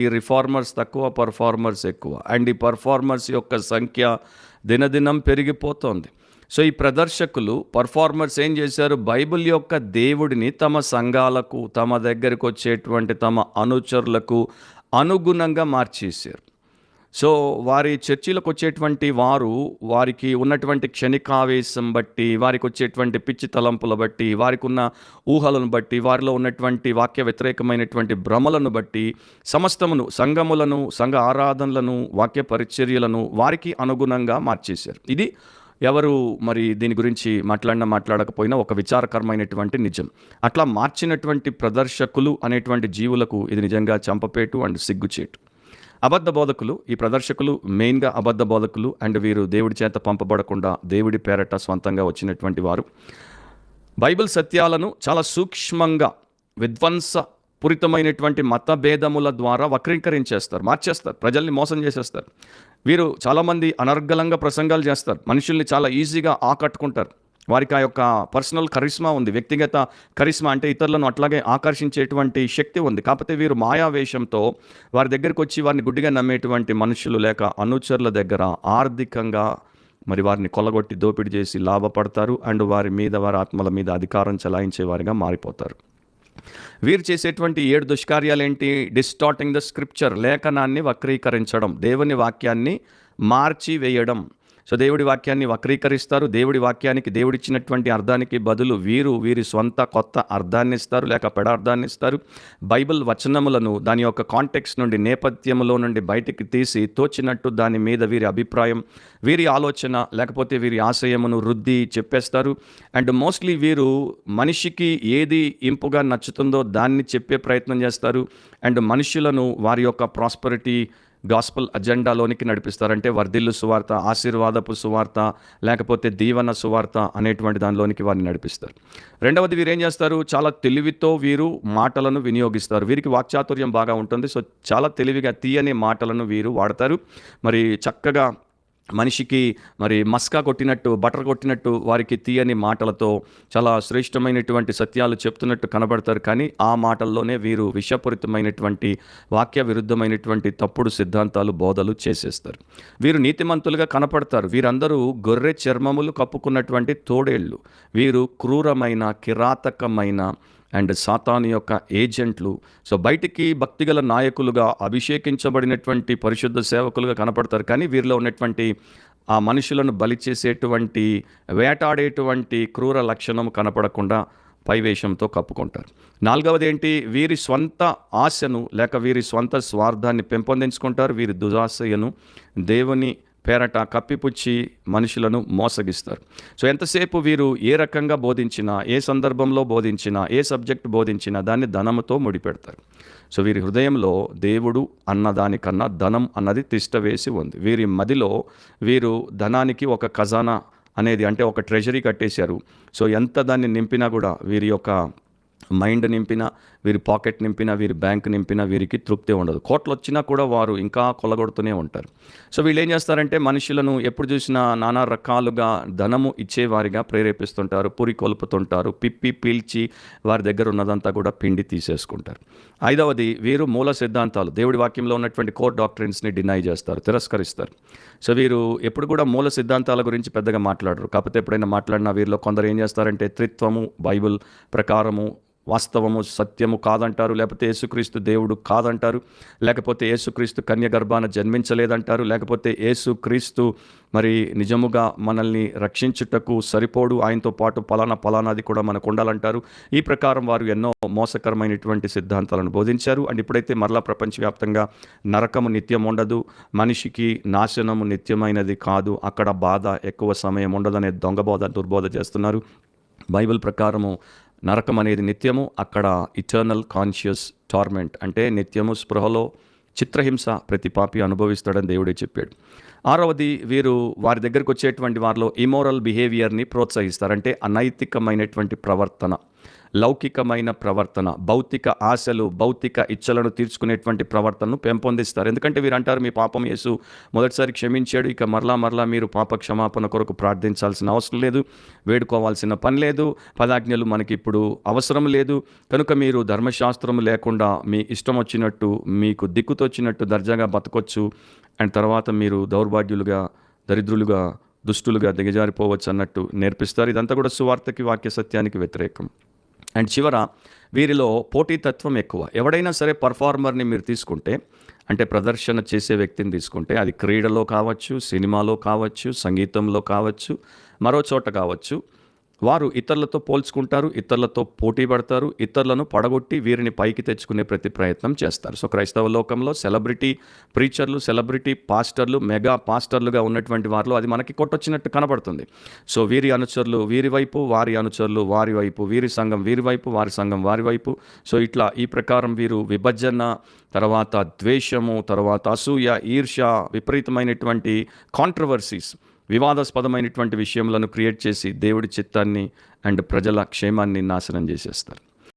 ఈ రిఫార్మర్స్ తక్కువ పర్ఫార్మర్స్ ఎక్కువ. అండ్ ఈ పర్ఫార్మర్స్ యొక్క సంఖ్య దినదినం పెరిగిపోతోంది. సో ఈ ప్రదర్శకులు పర్ఫార్మర్స్ ఏం చేశారు? బైబిల్ యొక్క దేవుడిని తమ సంఘాలకు తమ దగ్గరికి వచ్చేటువంటి తమ అనుచరులకు అనుగుణంగా మార్చేశారు. సో వారి చర్చిలకు వచ్చేటువంటి వారు వారికి ఉన్నటువంటి క్షణికావేశం బట్టి వారికి వచ్చేటువంటి పిచ్చి తలంపుల బట్టి వారికి ఉన్న ఊహలను బట్టి వారిలో ఉన్నటువంటి వాక్య వ్యతిరేకమైనటువంటి భ్రమలను బట్టి సమస్తమును సంఘములను సంఘ ఆరాధనలను వాక్య పరిచర్యలను వారికి అనుగుణంగా మార్చేశారు. ఇది ఎవరు మరి దీని గురించి మాట్లాడినా మాట్లాడకపోయినా ఒక విచారకరమైనటువంటి నిజం. అట్లా మార్చినటువంటి ప్రదర్శకులు అనేటువంటి జీవులకు ఇది నిజంగా చంపపేటు అండ్ సిగ్గుచేటు. అబద్ధ బోధకులు ఈ ప్రదర్శకులు మెయిన్గా అబద్ధ బోధకులు అండ్ వీరు దేవుడి చేత పంపబడకుండా దేవుడి పేరట స్వంతంగా వచ్చినటువంటి వారు. బైబిల్ సత్యాలను చాలా సూక్ష్మంగా విధ్వంస పూరితమైనటువంటి మత భేదముల ద్వారా వక్రీకరించేస్తారు మార్చేస్తారు ప్రజల్ని మోసం చేసేస్తారు. వీరు చాలామంది అనర్గళంగా ప్రసంగాలు చేస్తారు మనుషుల్ని చాలా ఈజీగా ఆకట్టుకుంటారు. వారికి ఆ యొక్క పర్సనల్ కరిస్మా ఉంది. వ్యక్తిగత కరిస్మా అంటే ఇతరులను అట్లాగే ఆకర్షించేటువంటి శక్తి ఉంది. కాకపోతే వీరు మాయావేషంతో వారి దగ్గరికి వచ్చి వారిని గుడ్డిగా నమ్మేటువంటి మనుషులు లేక అనుచరుల దగ్గర ఆర్థికంగా మరి వారిని కొల్లగొట్టి దోపిడీ చేసి లాభపడతారు. అండ్ వారి మీద వారి ఆత్మల మీద అధికారం చలాయించే వారిగా మారిపోతారు. వీరు చేసేటువంటి ఏడు దుష్కార్యాలు ఏంటి డిస్టార్టింగ్ ద స్క్రిప్చర్. లేఖనాన్ని వక్రీకరించడం. దేవుని వాక్యాన్ని మార్చి వేయడం సో దేవుడి వాక్యాన్ని వక్రీకరిస్తారు. దేవుడి వాక్యానికి దేవుడిచ్చినటువంటి అర్థానికి బదులు వీరు వీరి స్వంత కొత్త అర్థాన్ని ఇస్తారు లేక పెడ అర్థాన్ని ఇస్తారు బైబిల్ వచనములను దాని యొక్క కాంటెక్స్ నుండి నేపథ్యములో నుండి బయటికి తీసి తోచినట్టు దాని మీద వీరి అభిప్రాయం వీరి ఆలోచన లేకపోతే వీరి ఆశయమును వృద్ధి చెప్పేస్తారు. అండ్ మోస్ట్లీ వీరు మనిషికి ఏది ఇంపుగా నచ్చుతుందో దాన్ని చెప్పే ప్రయత్నం చేస్తారు. అండ్ మనుషులను వారి యొక్క ప్రాస్పరిటీ గాస్పల్ అజెండాలోనికి నడిపిస్తారంటే వర్ధిల్లు సువార్త ఆశీర్వాదపు సువార్త లేకపోతే దీవన సువార్త అనేటువంటి దానిలోనికి వారిని నడిపిస్తారు. రెండవది వీరు ఏం చేస్తారు? చాలా తెలివితో వీరు మాటలను వినియోగిస్తారు. వీరికి వాక్చాతుర్యం బాగా ఉంటుంది. సో చాలా తెలివిగా తీయని మాటలను వీరు వాడతారు. మరి చక్కగా మనిషికి మరి మస్కా కొట్టినట్టు బటర్ కొట్టినట్టు వారికి తీయని మాటలతో చాలా శ్రేష్టమైనటువంటి సత్యాలు చెప్తున్నట్టు కనబడతారు. కానీ ఆ మాటల్లోనే వీరు విషపూరితమైనటువంటి వాక్య విరుద్ధమైనటువంటి తప్పుడు సిద్ధాంతాలు బోధలు చేసేస్తారు. వీరు నీతిమంతులుగా కనపడతారు. వీరందరూ గొర్రె చర్మములు కప్పుకున్నటువంటి తోడేళ్ళు. వీరు క్రూరమైన కిరాతకమైన అండ్ సాతాని యొక్క ఏజెంట్లు. సో బయటికి భక్తిగల నాయకులుగా అభిషేకించబడినటువంటి పరిశుద్ధ సేవకులుగా కనపడతారు. కానీ వీరిలో ఉన్నటువంటి ఆ మనుషులను బలి చేసేటువంటి వేటాడేటువంటి క్రూర లక్షణం కనపడకుండా పైవేషంతో కప్పుకుంటారు. నాలుగవది ఏంటి వీరి స్వంత ఆశను లేక వీరి స్వంత స్వార్థాన్ని పెంపొందించుకుంటారు. వీరి దురాశయను దేవుని పేరట కప్పిపుచ్చి మనుషులను మోసగిస్తారు. సో ఎంతసేపు వీరు ఏ రకంగా బోధించినా ఏ సందర్భంలో బోధించినా ఏ సబ్జెక్ట్ బోధించినా దాన్ని ధనముతో ముడిపెడతారు. సో వీరి హృదయంలో దేవుడు అన్నదానికన్నా ధనం అన్నది తిష్టవేసి ఉంది. వీరి మదిలో వీరు ధనానికి ఒక ఖజానా అనేది అంటే ఒక ట్రెజరీ కట్టేశారు. సో ఎంత దాన్ని నింపినా కూడా వీరి యొక్క మైండ్ నింపిన వీరి పాకెట్ నింపిన వీరి బ్యాంక్ నింపిన వీరికి తృప్తి ఉండదు. కోట్లు వచ్చినా కూడా వారు ఇంకా కొలగొడుతూనే ఉంటారు. సో వీళ్ళు ఏం చేస్తారంటే మనుషులను ఎప్పుడు చూసినా నానా రకాలుగా ధనము ఇచ్చేవారిగా ప్రేరేపిస్తుంటారు పురి కొలుపుతుంటారు పిప్పి పీల్చి వారి దగ్గర ఉన్నదంతా కూడా పిండి తీసేసుకుంటారు. ఐదవది వీరు మూల సిద్ధాంతాలు. దేవుడి వాక్యంలో ఉన్నటువంటి కోర్ డాక్టరీన్స్ని డినై చేస్తారు తిరస్కరిస్తారు. సో వీరు ఎప్పుడు కూడా మూల సిద్ధాంతాల గురించి పెద్దగా మాట్లాడరు. కాకపోతే ఎప్పుడైనా మాట్లాడినా వీరిలో కొందరు ఏం చేస్తారంటే త్రిత్వము బైబిల్ ప్రకారము వాస్తవము సత్యము కాదంటారు లేకపోతే యేసుక్రీస్తు దేవుడు కాదంటారు లేకపోతే యేసుక్రీస్తు కన్య గర్భాన జన్మించలేదంటారు లేకపోతే యేసుక్రీస్తు మరి నిజముగా మనల్ని రక్షించుటకు సరిపోడు ఆయనతో పాటు పలానా పలానాది కూడా మనకు ఉండాలంటారు. ఈ ప్రకారం వారు ఎన్నో మోసకరమైనటువంటి సిద్ధాంతాలను బోధించారు. అండ్ ఇప్పుడైతే మరలా ప్రపంచవ్యాప్తంగా నరకము నిత్యం ఉండదు మనిషికి నాశనము నిత్యమైనది కాదు అక్కడ బాధ ఎక్కువ సమయం ఉండదనే దొంగబోధ దుర్బోధ చేస్తున్నారు. బైబిల్ ప్రకారము నరకం అనేది నిత్యము అక్కడ ఇటర్నల్ కాన్షియస్ టార్మెంట్ అంటే నిత్యము స్పృహలో చిత్రహింస ప్రతి పాపి అనుభవిస్తాడని దేవుడే చెప్పాడు. ఆరవది వీరు వారి దగ్గరకు వచ్చేటువంటి వారిలో ఇమోరల్ బిహేవియర్ని ప్రోత్సహిస్తారు. అంటే అనైతికమైనటువంటి ప్రవర్తన లౌకికమైన ప్రవర్తన భౌతిక ఆశలు భౌతిక ఇచ్చలను తీర్చుకునేటువంటి ప్రవర్తనను పెంపొందిస్తారు. ఎందుకంటే వీరు అంటారు మీ పాపం యేసు మొదటిసారి క్షమించాడు ఇక మరలా మరలా మీరు పాప క్షమాపణ కొరకు ప్రార్థించాల్సిన అవసరం లేదు వేడుకోవాల్సిన పని లేదు పదాజ్ఞలు మనకి ఇప్పుడు అవసరం లేదు. కనుక మీరు ధర్మశాస్త్రం లేకుండా మీ ఇష్టం వచ్చినట్టు మీకు దిక్కుతొచ్చినట్టు దర్జాగా బతకొచ్చు. అండ్ తర్వాత మీరు దౌర్భాగ్యులుగా దరిద్రులుగా దుష్టులుగా దిగజారిపోవచ్చు అన్నట్టు నేర్పిస్తారు. ఇదంతా కూడా సువార్తకి వాక్య సత్యానికి వ్యతిరేకం. అండ్ చివర వీరిలో పోటీతత్వం ఎక్కువ. ఎవడైనా సరే పర్ఫార్మర్ని మీరు తీసుకుంటే అంటే ప్రదర్శన చేసే వ్యక్తిని తీసుకుంటే అది క్రీడలో కావచ్చు సినిమాలో కావచ్చు సంగీతంలో కావచ్చు మరో చోట కావచ్చు వారు ఇతరులతో పోల్చుకుంటారు ఇతరులతో పోటీ పడతారు ఇతరులను పడగొట్టి వీరిని పైకి తెచ్చుకునే ప్రతి ప్రయత్నం చేస్తారు. సో క్రైస్తవ లోకంలో సెలబ్రిటీ ప్రీచర్లు సెలబ్రిటీ పాస్టర్లు మెగా పాస్టర్లుగా ఉన్నటువంటి వారిలో అది మనకి కొట్టొచ్చినట్టు కనబడుతుంది. సో వీరి అనుచరులు వీరి వైపు వారి అనుచరులు వారి వైపు వీరి సంఘం వీరి వైపు వారి సంఘం వారి వైపు. సో ఇట్లా ఈ ప్రకారం వీరు విభజన తర్వాత ద్వేషము తర్వాత అసూయ ఈర్ష్య విపరీతమైనటువంటి కాంట్రవర్సీస్ వివాదాస్పదమైనటువంటి విషయములను క్రియేట్ చేసి దేవుడి చిత్తాన్ని అండ్ ప్రజల క్షేమాన్ని నాశనం చేసేస్తారు.